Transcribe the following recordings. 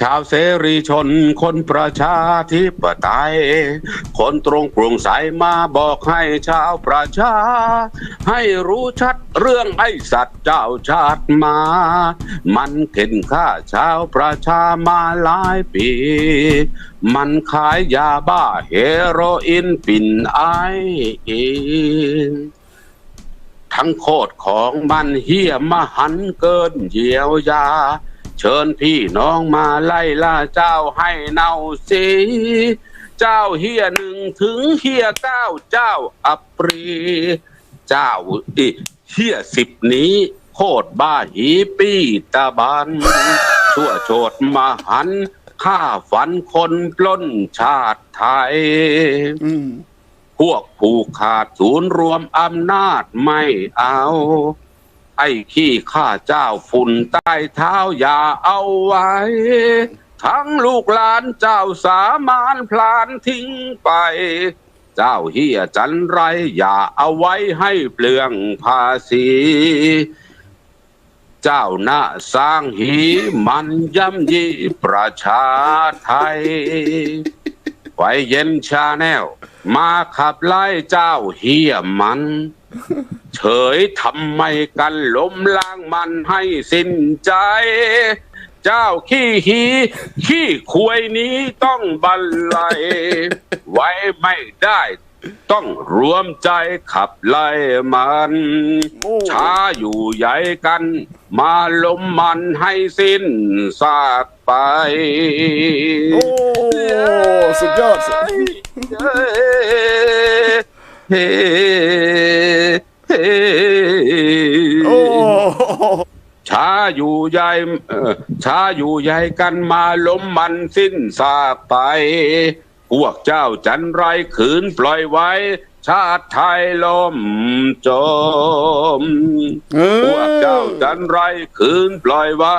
ชาวเสรีชนคนประชาธิปไตย คนตรงโปร่งใสมาบอกให้ชาวประชา ให้รู้ชัดเรื่องไอ้สัตว์เจ้าชาติมา มันเข็นฆ่าชาวประชามาหลายปี มันขายยาบ้าเฮโรอีนปิ่นไอเองทั้งโคตรของมันเฮี้ยมหันเกินเยียวยา เชิญพี่น้องมาไล่ล่าเจ้าให้เน่าสีเจ้าเฮียหนึ่งถึงเฮียเก้าเจ้าอัปรี เจ้าอีเฮียสิบนี้โคตรบ้าหีปี้ตาบันชั่วโฉดมหันต์ฆ่าฝันคนปล้นชาติไทยอืมพวกผูกขาดศูนย์รวมอำนาจไม่เอา ไอ้ขี้ข้าเจ้าฝุ่นใต้เท้าอย่าเอาไว้ ทั้งลูกหลานเจ้าสามานพลานทิ้งไป เจ้าเฮียจันไร อย่าเอาไว้ให้เปลืองภาษี เจ้าหน้าสร้างหีมันย่ำยีประชาไทยไฟเย็นชาแนล มาขับไล่เจ้าเฮียมัน เฉยทำไมกันล้มล้างมันให้สิ้นใจ เจ้าขี้หีขี้ควยนี้ต้องบันไลยไว้ไม่ได้ต้องรวมใจขับไล่มันโอ้ช้าอยู่ใหญ่กัน มาล้มมันให้สิ้นซากไป โอ้ สุดยอดสุด เฮ้เฮ้โอ้ช้าอยู่ใหญ่เอ่อช้าอยู่ใหญ่กันมาล้มมันสิ้นซากไป พวกเจ้าจันไรขืนปล่อยไว้ ชาติไทยล้มจมเอพวกเจ้าจันไรคืนปล่อยไว้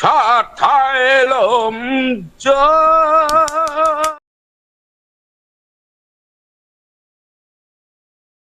ชาติไทยลมจม